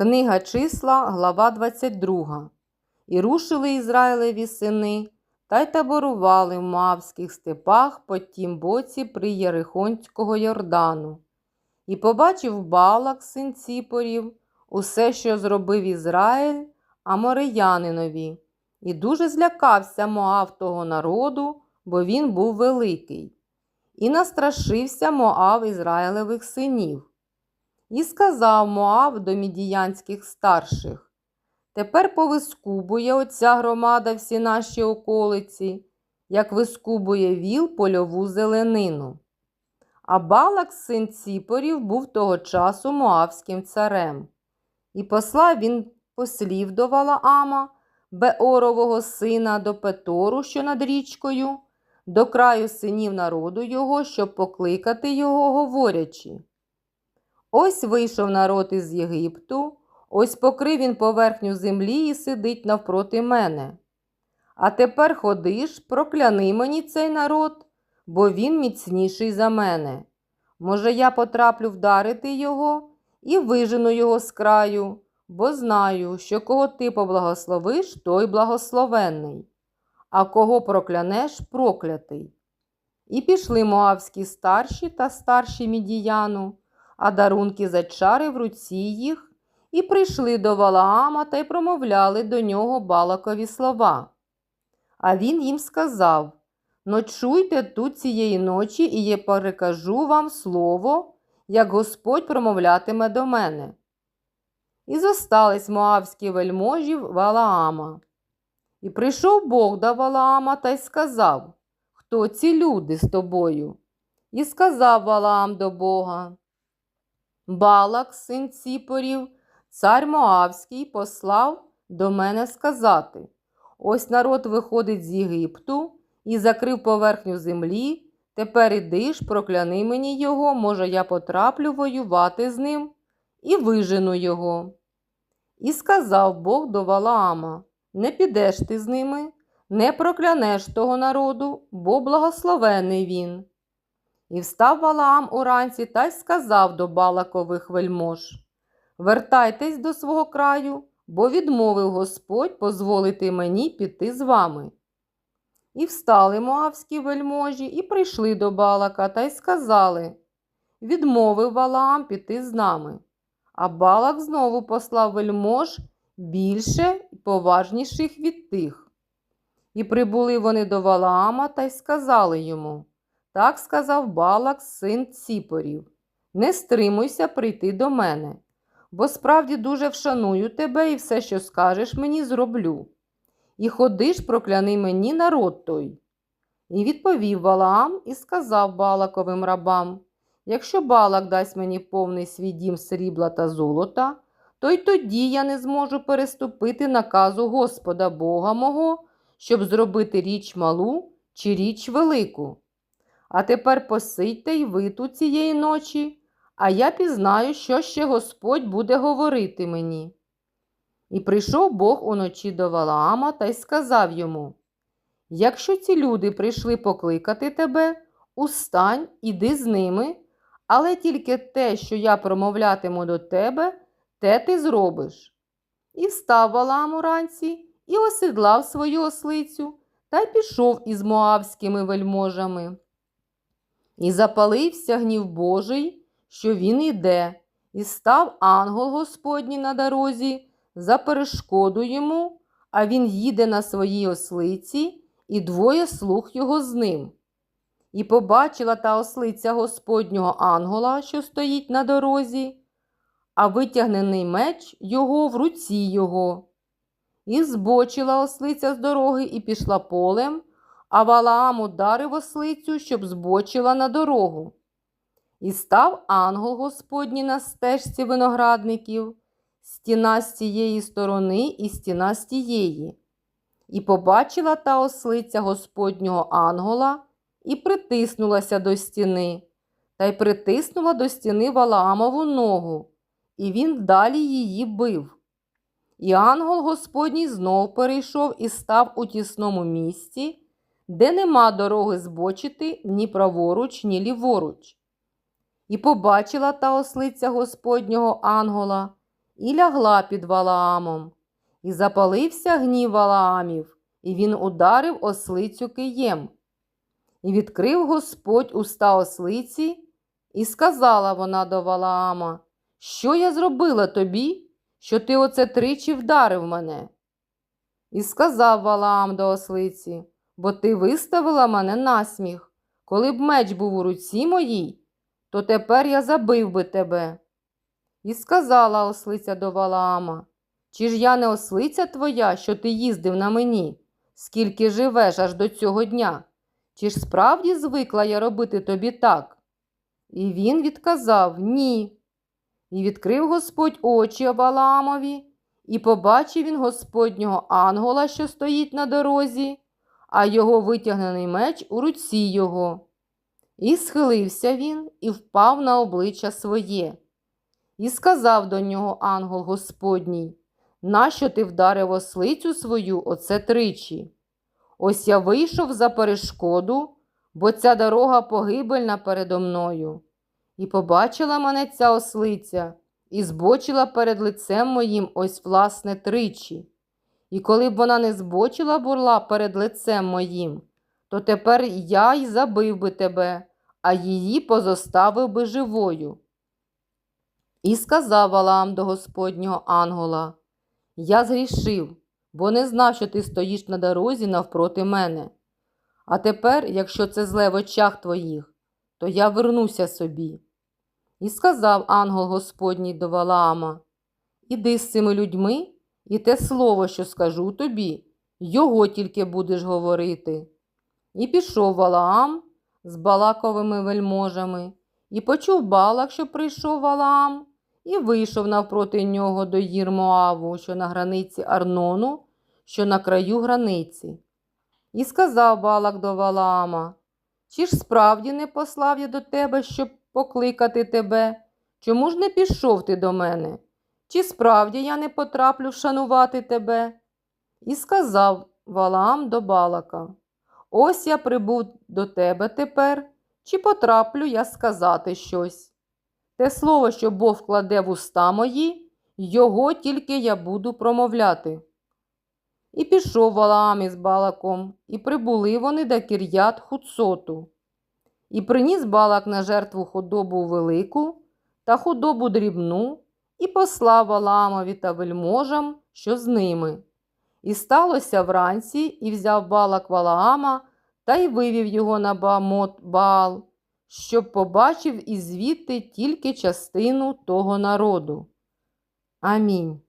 Книга числа, глава 22. І рушили Ізраїлеві сини, та й таборували в Мавських степах по тім боці при Єрихонського Йордану. І побачив Балак, син Ціпорів, усе, що зробив Ізраїль Амореянинові, і дуже злякався Моав того народу, бо він був великий. І настрашився Моав Ізраїлевих синів. І сказав Моав до мідіянських старших Тепер повискубує оця громада всі наші околиці, як вискубує віл польову зеленину. А Балак, син Ціпорів, був того часу Моавським царем. І послав він послів до Валаама, Беорового сина, до Петору, що над річкою, до краю синів народу його, щоб покликати його, говорячи. Ось вийшов народ із Єгипту, ось покрив він поверхню землі і сидить навпроти мене. А тепер ходиш, прокляни мені цей народ, бо він міцніший за мене. Може, я потраплю вдарити його і вижену його з краю, бо знаю, що кого ти поблагословиш, той благословенний, а кого проклянеш проклятий. І пішли моавські старші та старші мідіяну, а дарунки за чари в руці їх, і прийшли до Валаама та й промовляли до нього балакові слова. А він їм сказав Ночуйте тут цієї ночі, і я перекажу вам слово, як Господь промовлятиме до мене. І зостались моавські вельможі Валаама. І прийшов Бог до Валаама та й сказав, Хто ці люди з тобою? І сказав Валаам до Бога. Балак, син Ціпорів, цар Моавський, послав до мене сказати: Ось народ виходить з Єгипту і закрив поверхню землі. Тепер іди ж, прокляни мені його, може, я потраплю воювати з ним і вижену його. І сказав Бог до Валаама: Не підеш ти з ними, не проклянеш того народу, бо благословений він. І встав Валаам уранці та й сказав до Балакових вельмож Вертайтесь до свого краю, бо відмовив Господь позволити мені піти з вами. І встали моавські вельможі і прийшли до Балака та й сказали Відмовив Валаам піти з нами. А Балак знову послав вельмож більше і поважніших від тих. І прибули вони до Валаама та й сказали йому так сказав Балак, син Ціпорів. Не стримуйся прийти до мене, бо справді дуже вшаную тебе і все, що скажеш мені, зроблю. І ходиш, прокляни мені народ той. І відповів Валаам і сказав Балаковим рабам Якщо Балак дасть мені повний свій дім срібла та золота, то й тоді я не зможу переступити наказу Господа Бога мого, щоб зробити річ малу чи річ велику. А тепер посидьте й ви тут цієї ночі, а я пізнаю, що ще Господь буде говорити мені. І прийшов Бог уночі до Валаама та й сказав йому Якщо ці люди прийшли покликати тебе, устань, іди з ними, але тільки те, що я промовлятиму до тебе, те ти зробиш. І встав Валаам уранці і осідлав свою ослицю та й пішов із моавськими вельможами. І запалився гнів Божий, що він іде, і став ангел Господній на дорозі за перешкоду йому, а він їде на своїй ослиці, і двоє слуг його з ним. І побачила та ослиця Господнього ангела, що стоїть на дорозі, а витягнений меч його в руці його. І збочила ослиця з дороги і пішла полем а Валаам ударив ослицю, щоб збочила на дорогу. І став ангел Господній на стежці виноградників, стіна з цієї сторони і стіна з тієї. І побачила та ослиця Господнього ангела і притиснулася до стіни, та й притиснула до стіни Валаамову ногу, і він далі її бив. І ангел Господній знов перейшов і став у тісному місці де нема дороги збочити ні праворуч, ні ліворуч. І побачила та ослиця Господнього ангела, і лягла під Валаамом. І запалився гнів Валаамів, і він ударив ослицю києм. І відкрив Господь уста ослиці, і сказала вона до Валаама, що я зробила тобі, що ти оце тричі вдарив мене? І сказав Валаам до ослиці, бо ти виставила мене насміх. Коли б меч був у руці моїй, то тепер я забив би тебе. І сказала ослиця до Валаама, чи ж я не ослиця твоя, що ти їздив на мені, скільки живеш аж до цього дня? Чи ж справді звикла я робити тобі так? І він відказав Ні. І відкрив Господь очі Валаамові, і побачив він Господнього ангела, що стоїть на дорозі, а його витягнений меч у руці його. І схилився він і впав на обличчя своє. І сказав до нього ангел Господній, нащо ти вдарив ослицю свою оце тричі? Ось я вийшов за перешкоду, бо ця дорога погибельна передо мною. І побачила мене ця ослиця, і збочила перед лицем моїм ось власне тричі. І коли б вона не збочила бурла перед лицем моїм, то тепер я й забив би тебе, а її позоставив би живою. І сказав Валаам до Господнього ангела, я згрішив, бо не знав, що ти стоїш на дорозі навпроти мене. А тепер, якщо це зле в очах твоїх, то я вернуся собі. І сказав ангел Господній до Валаама, іди з цими людьми, і те слово, що скажу тобі, його тільки будеш говорити. І пішов Валаам з Балаковими вельможами, і почув Балак, що прийшов Валаам, і вийшов навпроти нього до гір Моаву, що на границі Арнону, що на краю границі. І сказав Балак до Валаама, чи ж справді не послав я до тебе, щоб покликати тебе? Чому ж не пішов ти до мене? Чи справді я не потраплю вшанувати тебе? І сказав Валаам до Балака, ось я прибув до тебе тепер, чи потраплю я сказати щось? Те слово, що Бог вкладе в уста мої, його тільки я буду промовляти. І пішов Валаам із Балаком, і прибули вони до Кір'ят Хуцоту. І приніс Балак на жертву худобу велику та худобу дрібну, і послав Валаамові та вельможам, що з ними. І сталося вранці, і взяв Балак Валаама та й вивів його на бамот Баал, щоб побачив і звідти тільки частину того народу. Амінь.